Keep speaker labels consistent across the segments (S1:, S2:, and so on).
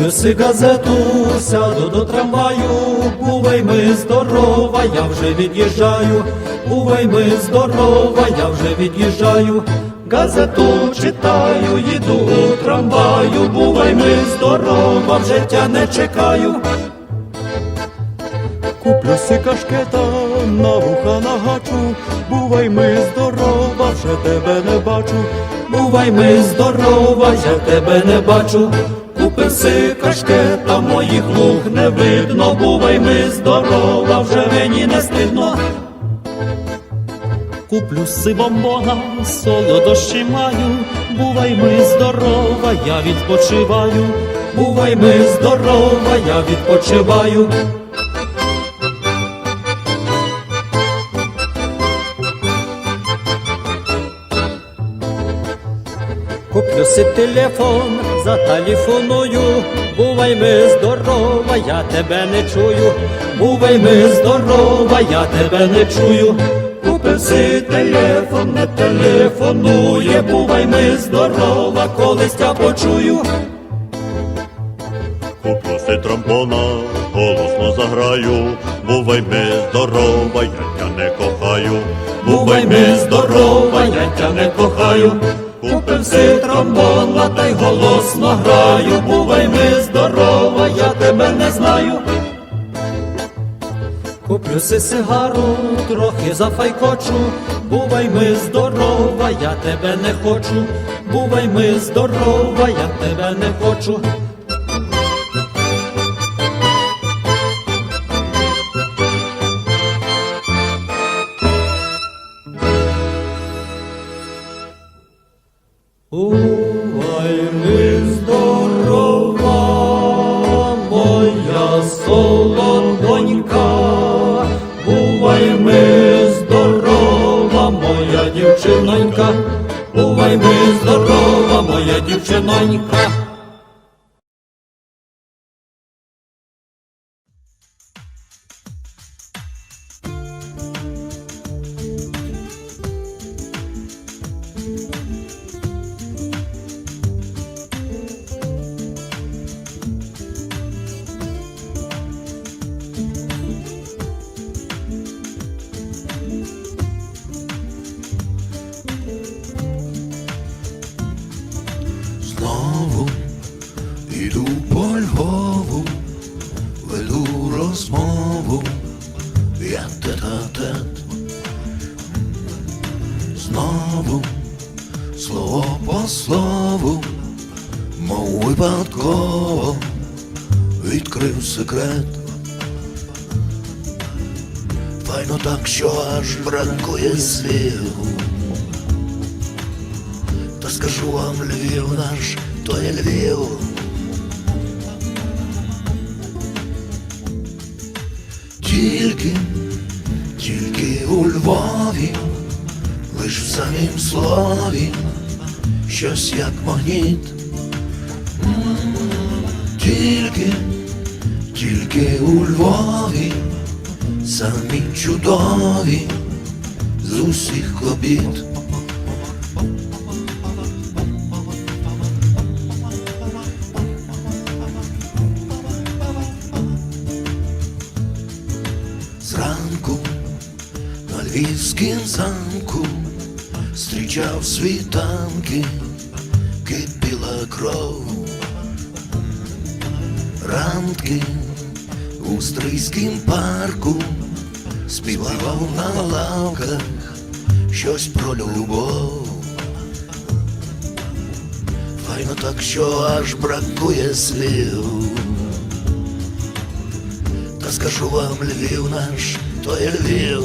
S1: Куплю газету, сяду до трамваю, бувай ми здорова, я вже від'їжджаю, бувай ми здорова, я вже від'їжджаю, газету читаю, їду у трамваю, бувай ми здорова, в життя не чекаю. Куплю си кашкета, на вуха нагачу, бувай ми здорова, вже тебе не бачу, бувай ми здорова, я тебе не бачу. Купив си кашкета, моїх луг не видно, бувай ми здорова, вже мені не стидно. Куплю сивом Бога, солодощі маю, бувай ми здорова, я відпочиваю, бувай ми здорова, я відпочиваю. Куплю си телефон, зателефоную, бувай ми здорова, я тебе не чую, бувай ми здорова, я тебе не чую. Купив телефон, не телефонує, бувай ми здорова, колись я почую.
S2: Куплю си тромбона, голосно заграю, бувай ми здорова, я тя не кохаю,
S1: Бувай ми здорова, я тя не кохаю. Купив си тромбона, та й голосно граю. Бувай ми здорова, я тебе не знаю. Куплю си сигару, трохи зафайкочу. Бувай ми здорова, я тебе не хочу. Бувай ми здорова, я тебе не хочу. Дівчинонька.
S3: Знову слово по слову, мов випадково відкрив секрет. Файно так, що аж бракує слів. Та скажу вам, Львів наш, то є Львів. Тільки, тільки у Львові, лиш в самім слові, щось як магніт. Тільки, тільки у Львові, самі чудові з усіх обід. Зранку на львівськім замку зустрічав світанки, кипіла кров. Ранки у стрийськім парку співав на лавках щось про любов. Файно так, що аж бракує слів. Та скажу вам, Львів наш, то є Львів.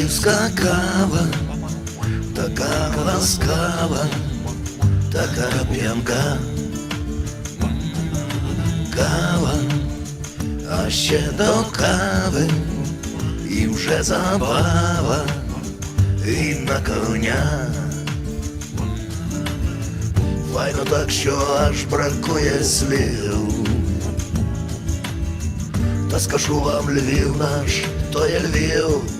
S3: Кава, ах, львівська кава, така ласкава, така п'янка. Кава, а ще до кави, і вже забава, і на коня. Файно так, що аж бракує слів. Та скажу вам, Львів наш, то є Львів.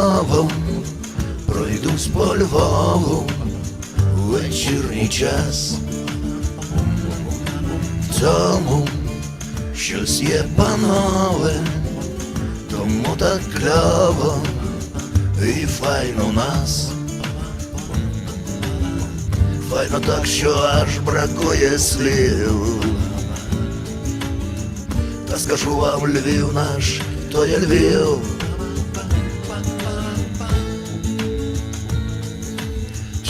S3: Гоноровом пройдусь по Львову вечірній час. В цьому щось є панове, тому так кльово і файно нас. Файно так, що аж бракує слів. Та скажу вам, Львів наш, то є Львів.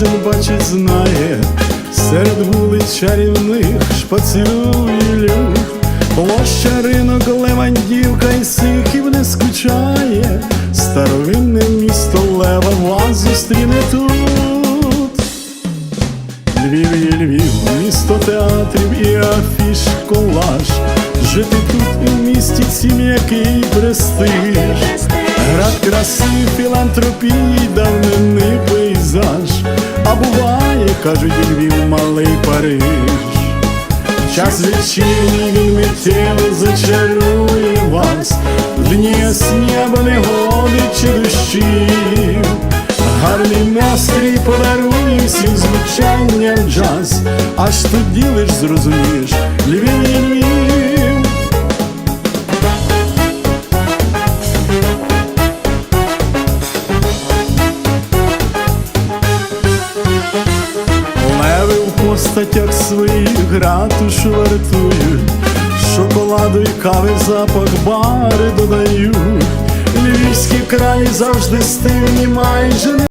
S4: Кожен бачить, знає, серед вулиць чарівних шпацює. Площа ринок Левандівка і сихів не скучає, старовинне місто Лева вас зустріне тут. Львів є Львів, місто театрів і афіш колаж. Жити тут у місті цім який престиж. Град краси, філантропії, давнини пейзаж. А буває, кажуть, Львів малий Париж. Час вечірній він миттєво зачарує вас, дні або негоди чи дощів. Гарний настрій подарує всім звучанням джаз, аж тоді лиш зрозумієш, Львів. Своїх ратушу вартують, шоколаду і кави запах бари додають. Львівські краї завжди стильні майже не